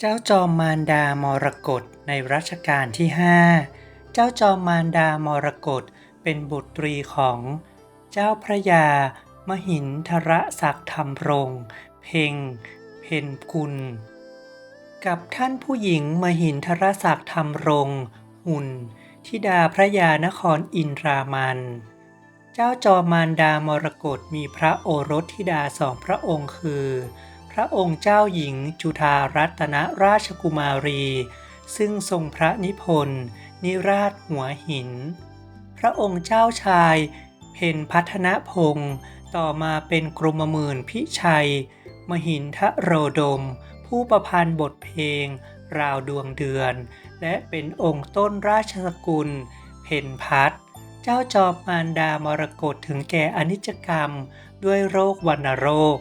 เจ้าจอมมารดามรกตในรัชกาลที่ 5 เจ้าจอมมารดามรกตเป็นบุตรีของ เจ้าพระยา มหินทรศักดิ์ธรรมรงเพ่งเพนกุล กับท่านผู้หญิงมหินทรศักดิ์ธรรมรงหุ่นธิดาพระยานครอินทรามัน เจ้าจอมมารดามรกตมีพระโอรสธิดาสองพระองค์คือ ระองค์เจ้าหญิงจุฑารัตนราชกุมารี ซึ่งทรงพระนิพนธ์นิราชหัวหิน พระองค์เจ้าชายเพนพัฒนพงศ์ต่อมาเป็นกรมหมื่นพิชัย มหินทะโรดม ผู้ประพันธ์บทเพลง ราวดวงเดือน และเป็นองค์ต้นราชสกุล เพนพัฒเจ้าจอมมารดามรกตถึงแก่อนิจกรรมด้วยโรควัณโรค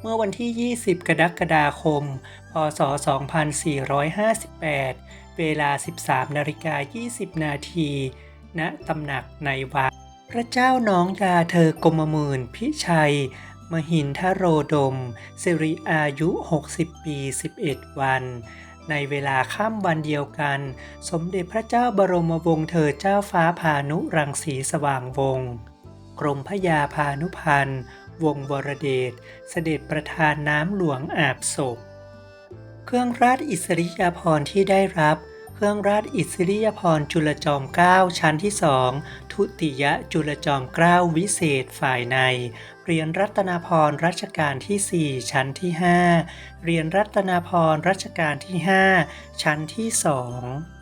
เมื่อวันที่ 20 กรกฎาคม พศ 2458 เวลา 13 นาฬิกา 20 นาที ณ ตำหนักในวัดพระเจ้าน้องยาเธอกรมหมื่นพิชัย มหินทโรดม สิริอายุ 60 ปี 11 วัน ในเวลาค่ำวันเดียวกัน สมเด็จพระเจ้าบรมวงศ์เธอเจ้าฟ้าพานุรังสีสว่างวงศ์กรมพระยาพานุพันธ์ วงศ์วรเดชเสด็จประทานน้ำหลวงอาบศพ เครื่องราชอิสริยาภรณ์ที่ได้รับ เครื่องราชอิสริยาภรณ์จุลจอมเกล้าชั้นที่สองทุติยจุลจอมเกล้าวิเศษฝ่ายใน เรียนรัตนาพรรัชกาลที่ 4 ชั้นที่ 5 เรียนรัตนาพรรัชกาลที่ 5 ชั้นที่2